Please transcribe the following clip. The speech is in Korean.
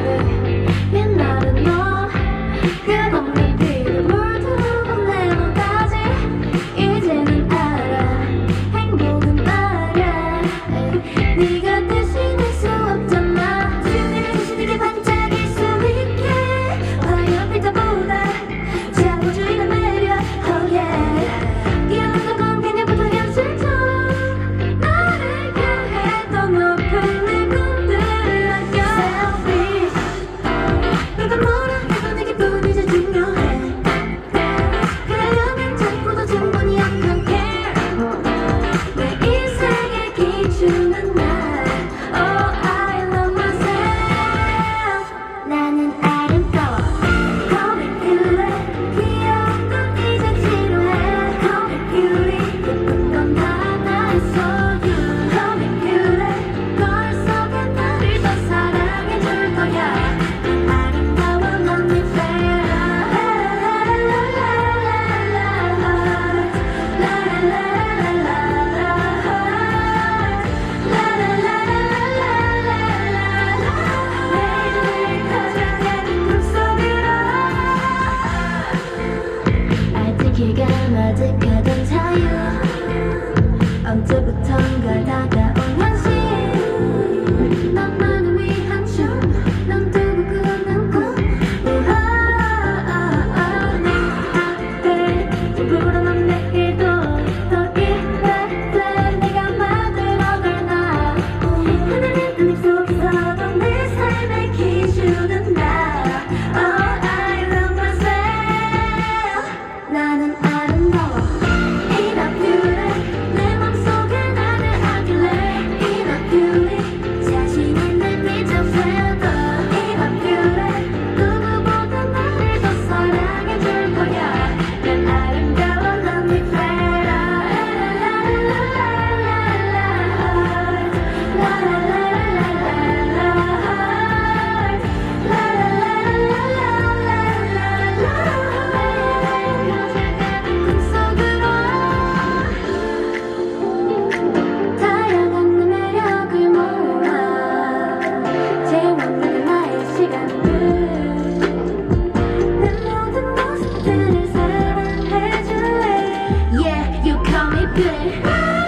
started 기가 마득하던 자유. 언제부턴가 다가온 Yeah.